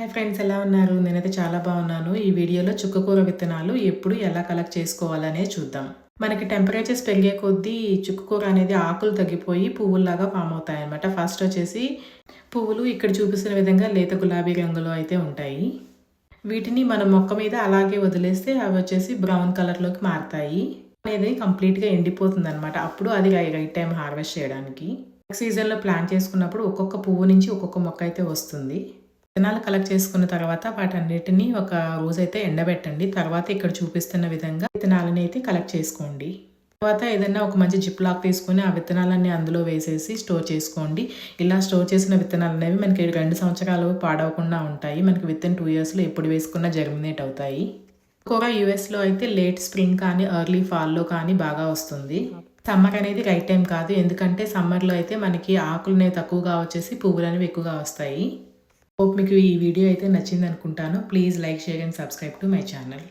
Hi friends ఎలా ఉన్నారు? నేనైతే చాలా బాగున్నాను. ఈ వీడియోలో చుక్కకూర విత్తనాలు ఎప్పుడు ఎలా కలెక్ట్ చేసుకోవాలనే చూద్దాం. మనకి టెంపరేచర్స్ పెరిగే కొద్దీ చుక్కకూర అనేది ఆకులు తగ్గిపోయి పువ్వుల్లాగా ఫామ్ అవుతాయి అనమాట ఫస్ట్ వచ్చేసి పువ్వులు ఇక్కడ చూపిస్తున్న విధంగా లేత గులాబీ రంగులో అయితే ఉంటాయి. వీటిని మన మొక్క మీద అలాగే వదిలేస్తే అవి వచ్చేసి బ్రౌన్ కలర్లోకి మారుతాయి. అనేది కంప్లీట్గా ఎండిపోతుంది అనమాట అప్పుడు అది రైట్ టైం హార్వెస్ట్ చేయడానికి. సీజన్లో ప్లాన్ చేసుకున్నప్పుడు ఒక్కొక్క పువ్వు నుంచి ఒక్కొక్క మొక్క అయితే వస్తుంది. విత్తనాలు కలెక్ట్ చేసుకున్న తర్వాత వాటన్నిటిని ఒక రోజైతే ఎండబెట్టండి. తర్వాత ఇక్కడ చూపిస్తున్న విధంగా విత్తనాలని అయితే కలెక్ట్ చేసుకోండి. తర్వాత ఏదైనా ఒక మంచి జిప్ లాక్ తీసుకొని ఆ విత్తనాలన్నీ అందులో వేసేసి స్టోర్ చేసుకోండి. ఇలా స్టోర్ చేసిన విత్తనాలు అనేవి మనకి రెండు సంవత్సరాలు పాడవకుండా ఉంటాయి. మనకి విత్ ఇన్ టూ ఇయర్స్లో ఎప్పుడు వేసుకున్నా జర్మినేట్ అవుతాయి. ఎక్కువగా యూఎస్లో అయితే లేట్ స్ప్రింగ్ కానీ ఎర్లీ ఫాల్లో కానీ బాగా వస్తుంది. సమ్మర్ అనేది రైట్ టైం కాదు. ఎందుకంటే సమ్మర్లో అయితే మనకి ఆకులు అనేవి తక్కువగా వచ్చేసి పువ్వులు అనేవి ఎక్కువగా వస్తాయి. హోప్ మీకు ఈ వీడియో అయితే నచ్చింది అనుకుంటాను please like share and subscribe to my channel